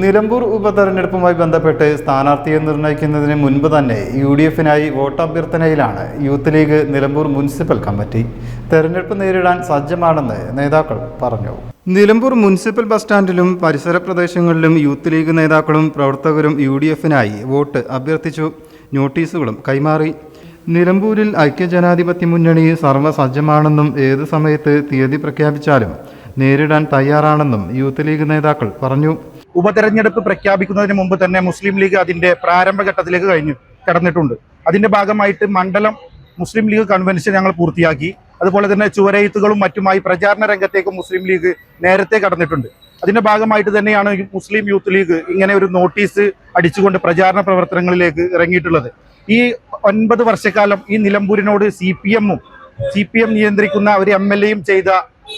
നിലമ്പൂർ ഉപതെരഞ്ഞെടുപ്പുമായി ബന്ധപ്പെട്ട് സ്ഥാനാർത്ഥിയെ നിർണയിക്കുന്നതിന് മുൻപ് തന്നെ യു ഡി എഫിനായി വോട്ടഭ്യർത്ഥനയിലാണ് youth league Nilambur municipal committee. തെരഞ്ഞെടുപ്പ് നേരിടാൻ സജ്ജമാണെന്ന് നേതാക്കൾ പറഞ്ഞു. നിലമ്പൂർ മുനിസിപ്പൽ ബസ് സ്റ്റാൻഡിലും പരിസര പ്രദേശങ്ങളിലും യൂത്ത് ലീഗ് നേതാക്കളും പ്രവർത്തകരും യു ഡി എഫിനായി വോട്ട് അഭ്യർത്ഥിച്ചു. നോട്ടീസുകളും കൈമാറി. നിലമ്പൂരിൽ ഐക്യജനാധിപത്യ മുന്നണി സർവസജ്ജമാണെന്നും ഏത് സമയത്ത് തീയതി പ്രഖ്യാപിച്ചാലും നേരിടാൻ തയ്യാറാണെന്നും യൂത്ത് ലീഗ് നേതാക്കൾ പറഞ്ഞു. ഉപതെരഞ്ഞെടുപ്പ് പ്രഖ്യാപിക്കുന്നതിന് മുമ്പ് തന്നെ മുസ്ലിം ലീഗ് അതിന്റെ പ്രാരംഭഘട്ടത്തിലേക്ക് കഴിഞ്ഞു കടന്നിട്ടുണ്ട്. അതിന്റെ ഭാഗമായിട്ട് മണ്ഡലം മുസ്ലിം ലീഗ് കൺവെൻഷൻ ഞങ്ങൾ പൂർത്തിയാക്കി. അതുപോലെ തന്നെ ചുവരെഴുത്തുകളും മറ്റുമായി പ്രചാരണ രംഗത്തേക്ക് മുസ്ലിം ലീഗ് നേരത്തെ കടന്നിട്ടുണ്ട്. അതിന്റെ ഭാഗമായിട്ട് തന്നെയാണ് മുസ്ലിം യൂത്ത് ലീഗ് ഇങ്ങനെ ഒരു നോട്ടീസ് അടിച്ചുകൊണ്ട് പ്രചാരണ പ്രവർത്തനങ്ങളിലേക്ക് ഇറങ്ങിയിട്ടുള്ളത്. ഈ ഒൻപത് വർഷക്കാലം ഈ നിലമ്പൂരിനോട് സി പി എമ്മും സി പി എം നിയന്ത്രിക്കുന്ന ഒരു എം എൽ എയും ചെയ്ത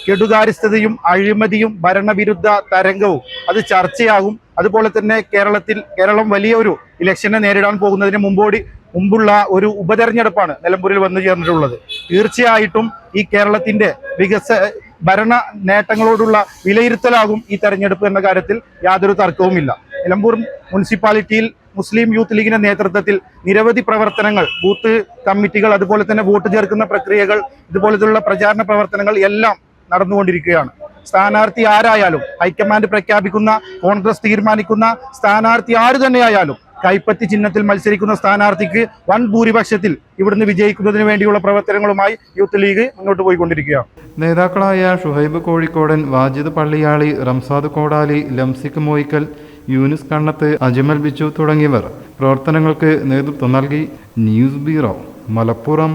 കെടുകാര്യസ്ഥതയും അഴിമതിയും ഭരണവിരുദ്ധ തരംഗവും അത് ചർച്ചയാകും. അതുപോലെ തന്നെ കേരളത്തിൽ കേരളം വലിയൊരു ഇലക്ഷനെ നേരിടാൻ പോകുന്നതിന് മുമ്പോടി മുമ്പുള്ള ഒരു ഉപതെരഞ്ഞെടുപ്പാണ് നിലമ്പൂരിൽ വന്നു ചേർന്നിട്ടുള്ളത്. തീർച്ചയായിട്ടും ഈ കേരളത്തിന്റെ വികസ ഭരണ നേട്ടങ്ങളോടുള്ള വിലയിരുത്തലാകും ഈ തെരഞ്ഞെടുപ്പ് എന്ന കാര്യത്തിൽ യാതൊരു തർക്കവുമില്ല. നിലമ്പൂർ മുനിസിപ്പാലിറ്റിയിൽ മുസ്ലിം യൂത്ത് ലീഗിന്റെ നേതൃത്വത്തിൽ നിരവധി പ്രവർത്തനങ്ങൾ ബൂത്ത് കമ്മിറ്റികൾ അതുപോലെ തന്നെ വോട്ട് ചേർക്കുന്ന പ്രക്രിയകൾ ഇതുപോലത്തുള്ള പ്രചാരണ പ്രവർത്തനങ്ങൾ എല്ലാം നടന്നുകൊണ്ടിരിക്കുകയാണ്. സ്ഥാനാർത്ഥി ആരായാലും ഹൈക്കമാൻഡ് പ്രഖ്യാപിക്കുന്ന കോൺഗ്രസ് തീരുമാനിക്കുന്ന സ്ഥാനാർത്ഥി ആര് തന്നെയായാലും കൈപ്പത്തി ചിഹ്നത്തിൽ മത്സരിക്കുന്ന സ്ഥാനാർത്ഥിക്ക് വൻ ഭൂരിപക്ഷത്തിൽ ഇവിടുന്ന് വിജയിക്കുന്നതിന് വേണ്ടിയുള്ള പ്രവർത്തനങ്ങളുമായി യൂത്ത് ലീഗ് മുന്നോട്ട് പോയിക്കൊണ്ടിരിക്കുകയാണ്. നേതാക്കളായ ഷുഹൈബ് കോഴിക്കോടൻ വാജിദ് പള്ളിയാളി റംസാദ് കോടാലി ലംസിക് മോയിക്കൽ യൂനിസ് കണ്ണത്ത് അജ്മൽ ബിച്ചു തുടങ്ങിയവർ പ്രവർത്തനങ്ങൾക്ക് നേതൃത്വം നൽകി. News bureau Malappuram.